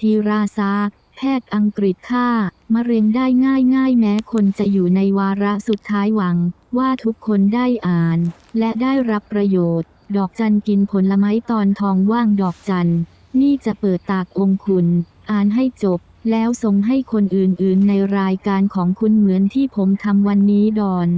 ทีราซา แพทย์อังกฤษค่ามะเร็งได้ง่ายง่ายแม้คนจะอยู่ในวาระสุดท้ายหวัง ว่าทุกคนได้อ่าน และได้รับประโยชน์ ดอกจันกินผลไม้ตอนทองว่างดอกจัน นี่จะเปิดตากองคุณ อ่านให้จบ แล้วส่งให้คนอื่นๆ ในรายการของคุณเหมือนที่ผมทำวันนี้ดอน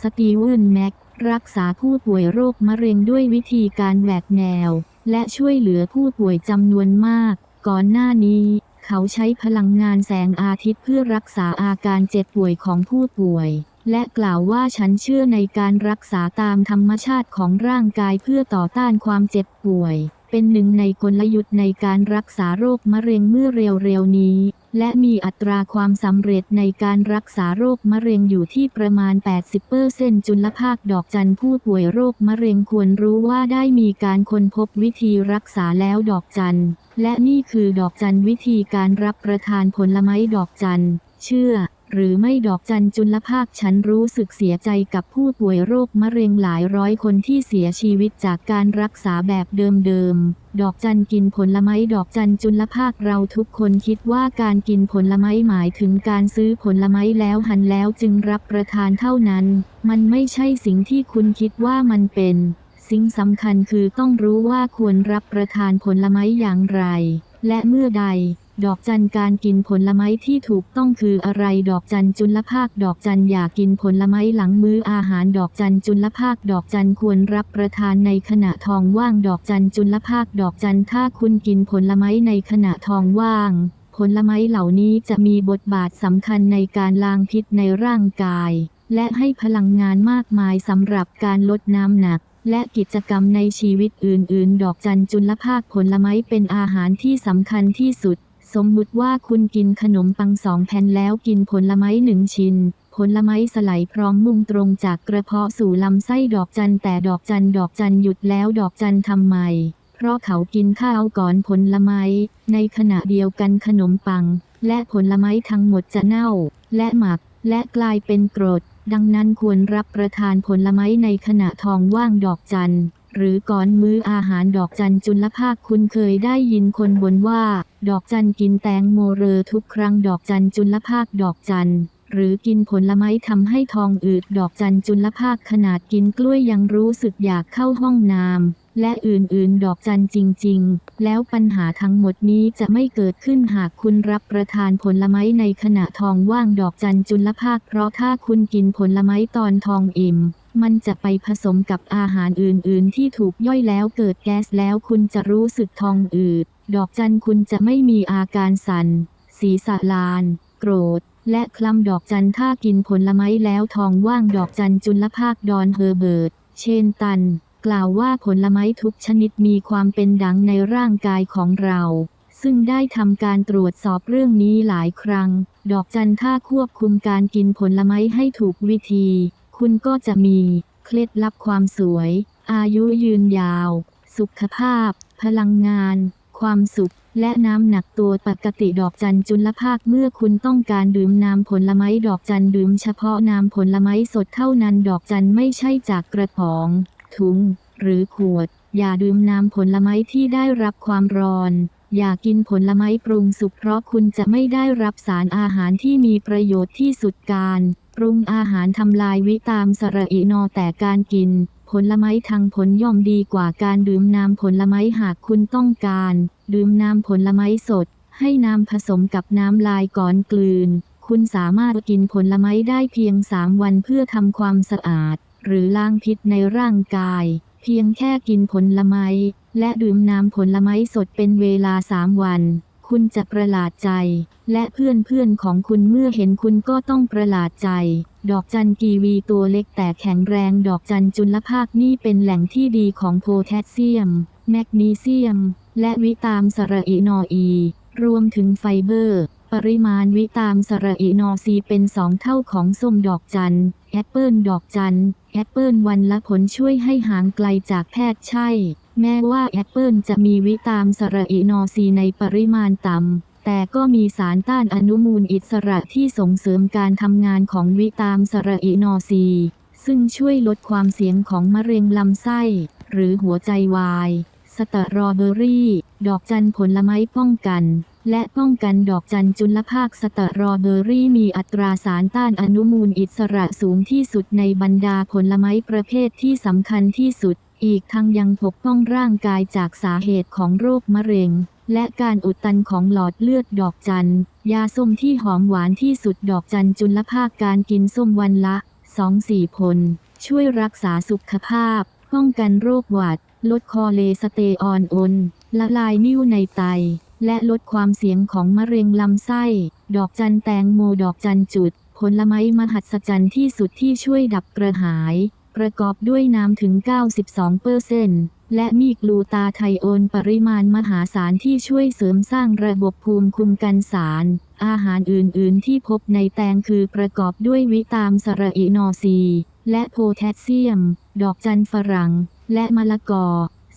สตีเวนแม็กรักษาผู้ป่วยโรคมะเร็งด้วยวิธีการแหวกแนว และช่วยเหลือผู้ป่วยจำนวนมาก ก่อนหน้านี้ เขาใช้พลังงานแสงอาทิตย์เพื่อรักษาอาการเจ็บป่วยของผู้ป่วย และกล่าวว่าฉันเชื่อในการรักษาตามธรรมชาติของร่างกายเพื่อต่อต้านความเจ็บป่วย เป็นหนึ่งในกลยุทธ์ในการรักษาโรคมะเร็งเมื่อเร็วๆนี้ และมีอัตราความสำเร็จในการรักษาโรคมะเร็งอยู่ที่ประมาณ 80%จุลภาคดอกจันผู้ป่วยโรคมะเร็งควรรู้ว่าได้มีการค้นพบวิธีรักษาแล้วดอกจันและนี่คือดอกจันวิธีการรับประทานผลไม้ดอกจันเชื่อ หรือไม่ดอกจันจุลภาคฉันรู้สึกเสียใจกับผู้ป่วยโรคมะเร็งหลายร้อยคนที่เสียชีวิตจากการรักษาแบบเดิมๆ ดอกจันกินผลไม้ดอกจันจุลภาคเราทุกคนคิดว่าการกินผลไม้หมายถึงการซื้อผลไม้แล้วหันแล้วจึงรับประทานเท่านั้น มันไม่ใช่สิ่งที่คุณคิดว่ามันเป็น สิ่งสำคัญคือต้องรู้ว่าควรรับประทานผลไม้อย่างไร และเมื่อใด ดอกจันการกินผลไม้ที่ถูกต้องคืออะไร ดอกจันจุลภาค ดอกจันอยากกินผลไม้หลังมื้ออาหาร ดอกจันจุลภาค ดอกจันควรรับประทานในขณะทองว่าง ดอกจันจุลภาค ดอกจันถ้าคุณกินผลไม้ในขณะทองว่าง ผลไม้เหล่านี้จะมีบทบาทสำคัญในการล้างพิษในร่างกาย และให้พลังงานมากมายสำหรับการลดน้ำหนักและกิจกรรมในชีวิตอื่น ๆ ดอกจันจุลภาคผลไม้เป็นอาหารที่สำคัญที่สุด สมมุติว่าคุณกินขนมปังสองแผ่นแล้วกินผลไม้หนึ่งชิ้น ผลไม้สไลด์พร้อมมุ่งตรงจากกระเพาะสู่ลำไส้ดอกจันแต่ดอกจันดอกจันหยุดแล้วดอกจันทำไม เพราะเขากินข้าวก่อนผลไม้ ในขณะเดียวกันขนมปัง และผลไม้ทั้งหมดจะเน่า และหมัก และกลายเป็นกรด ดังนั้นควรรับประทานผลไม้ในขณะทองว่างดอกจัน หรือก่อนมื้ออาหารดอกจันจุลภาคคุณเคยได้ยินคนบ่นว่า ดอกจันกินแตงโมเรอทุกครั้งดอกจันจุลภาคดอกจันหรือกินผลไม้ทำให้ทองอืดดอกจันจุลภาคขนาดกินกล้วยยังรู้สึกอยากเข้าห้องน้ำและอื่นๆ ดอกจันจริง ๆ แล้วปัญหาทั้งหมดนี้จะไม่เกิดขึ้นหากคุณรับประทานผลไม้ในขณะทองว่างดอกจันจุลภาคเพราะถ้าคุณกินผลไม้ตอนทองอิ่ม มันจะไปผสมกับอาหารอื่นๆ ที่ถูกย่อยแล้วเกิดแก๊สแล้วคุณจะรู้สึกทองอืด ดอกจันคุณจะไม่มีอาการสัน่น ศีรษะลาน โกรธ และคลำดอกจันถ้ากินผลไม้แล้วทองว่างดอกจันจุลภาคดอนเฮอร์เบิร์ต เชนตัน กล่าวว่าผลไม้ทุกชนิดมีความเป็นดังในร่างกายของเราซึ่งได้ทำการตรวจสอบเรื่องนี้หลายครั้ง ดอกจันถ้าควบคุมการกินผลไม้ให้ถูกวิธี คุณก็จะมีเคล็ดลับความสวย อายุยืนยาว สุขภาพ พลังงาน ความสุข และน้ำหนักตัวปกติดอกจันจุลภาคเมื่อคุณต้องการดื่มน้ำผลไม้ดอกจันดื่มเฉพาะน้ำผลไม้สดเท่านั้นดอกจันไม่ใช่จากกระป๋อง ถุง หรือขวด อย่าดื่มน้ำผลไม้ที่ได้รับความร้อนอย่ากินผลไม้ปรุงสุกเพราะคุณจะไม่ได้รับสารอาหารที่มีประโยชน์ที่สุดการ ปรุงอาหารทำลายวิตามสระอินอแต่การกิน ผลไม้ทางผลย่อมดีกว่าการดื่มน้ำผลไม้หากคุณต้องการ ดื่มน้ำผลไม้สด ให้น้ำผสมกับน้ำลายก่อนกลืน คุณสามารถกินผลไม้ได้เพียง3วันเพื่อทำความสะอาด หรือล้างพิษในร่างกาย เพียงแค่กินผลไม้และดื่มน้ำผลไม้สดเป็นเวลา3วัน คุณจะประหลาดใจ และเพื่อนเพื่อนๆของคุณเมื่อเห็นคุณก็ต้องประหลาดใจ ดอกจันกีวีตัวเล็กแต่แข็งแรงดอกจันจุลภาคนี่เป็นแหล่งที่ดีของโพแทสเซียม แมกนีเซียม และวิตามสระอินออี รวมถึงไฟเบอร์ ปริมาณวิตามสระอินอซีเป็นสองเท่าของส้มดอกจันแอปเปิลดอกจันแอปเปิลวันละผลช่วยให้ห่างไกลจากแพทย์ใช่ แม้ว่าแอปเปิลจะมีวิตามสระอินอซีในปริมาณต่ำ แต่ก็มีสารต้านอนุมูลอิสระที่ส่งเสริมการทำงานของวิตามสระอินอซี ซึ่งช่วยลดความเสี่ยงของมะเร็งลำไส้ หรือหัวใจวาย สตรอเบอรี่ ดอกจันผลไม้ป้องกัน และป้องกันดอกจันจุลภาคสตรอเบอรี่มีอัตราสารต้านอนุมูลอิสระสูงที่สุดในบรรดาผลไม้ประเภทที่สำคัญที่สุด อีกทั้งยังปกป้องร่างกายจากสาเหตุของโรคมะเร็ง และการอุดตันของหลอดเลือดดอกจัน ยาส้มที่หอมหวานที่สุดดอกจันจุลภาคการกินส้มวันละ 2-4 ผล ช่วยรักษาสุขภาพ ป้องกันโรคหวัด ลดคอเลสเตอรอลละลายนิ่วในไต และลดความเสี่ยงของมะเร็งลำไส้ ดอกจันแตงโมดอกจันจุดผลไม้มหัศจรรย์ที่สุดที่ช่วยดับกระหาย ประกอบด้วยน้ำถึง 92เปอร์เซนต์และมีกลูตาไทโอนปริมาณมหาศาลที่ช่วยเสริมสร้างระบบภูมิคุ้มกันสาร อาหารอื่นๆ ที่พบในแตงคือประกอบด้วยวิตามสระอินอซี และโพแทสเซียม ดอกจันฝรั่ง และมะละกอ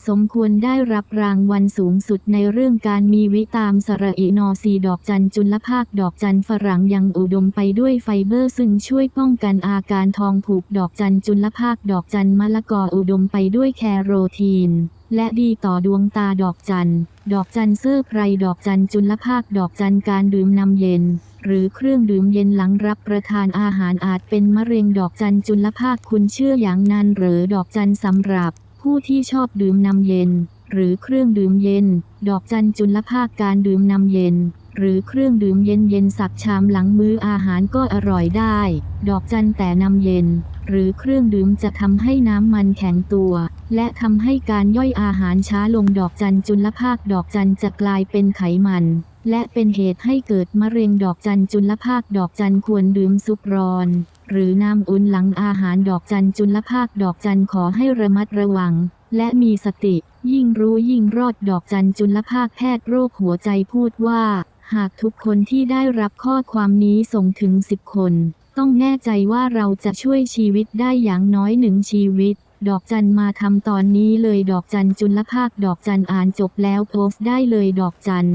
สมควรได้รับรางวัลสูงสุดในเรื่องการมีวิตามสระอินอซีดอกจันจุลภาคดอกจันฝรั่งยังอุดมไปด้วยไฟเบอร์ซึ่งช่วยป้องกันอาการทองผูกดอกจันจุลภาคดอกจันมะละกออุดมไปด้วยแคโรทีน และดีต่อดวงตาดอกจัน ดอกจันเซอร์ไพรดอกจันจุลภาคดอกจันการดื่มน้ำเย็นหรือเครื่องดื่มเย็นหลังรับประทานอาหารอาจเป็นมะเร็งดอกจันจุลภาคคุณเชื่ออย่างนั้นหรือดอกจันสำหรับ ผู้ที่ชอบดื่มน้ำเย็น หรือเครื่องดื่มเย็น ดอกจันจุลภาคการดื่มน้ำเย็น หรือเครื่องดื่มเย็นเย็นสักชามหลังมื้ออาหารก็อร่อยได้ ดอกจันแต่น้ำเย็น หรือเครื่องดื่มจะทำให้น้ำมันแข็งตัว และทำให้การย่อยอาหารช้าลงดอกจันจุลภาคดอกจันจะกลายเป็นไขมันและเป็นเหตุให้เกิดมะเร็งดอกจันจุลภาคดอกจันควรดื่มซุปร้อน หรือน้ำอุ่นหลังอาหารดอกจันจุลภาคดอกจันขอให้ระมัดระวัง และมีสติ ยิ่งรู้ยิ่งรอดดอกจันจุลภาคแพทย์โรคหัวใจพูดว่า หากทุกคนที่ได้รับข้อความนี้ส่งถึง 10 คน ต้องแน่ใจว่าเราจะช่วยชีวิตได้อย่างน้อยหนึ่งชีวิตดอกจันมาทำตอนนี้เลยดอกจันจุลภาคดอกจันอ่านจบแล้วโพสต์ได้เลยดอกจัน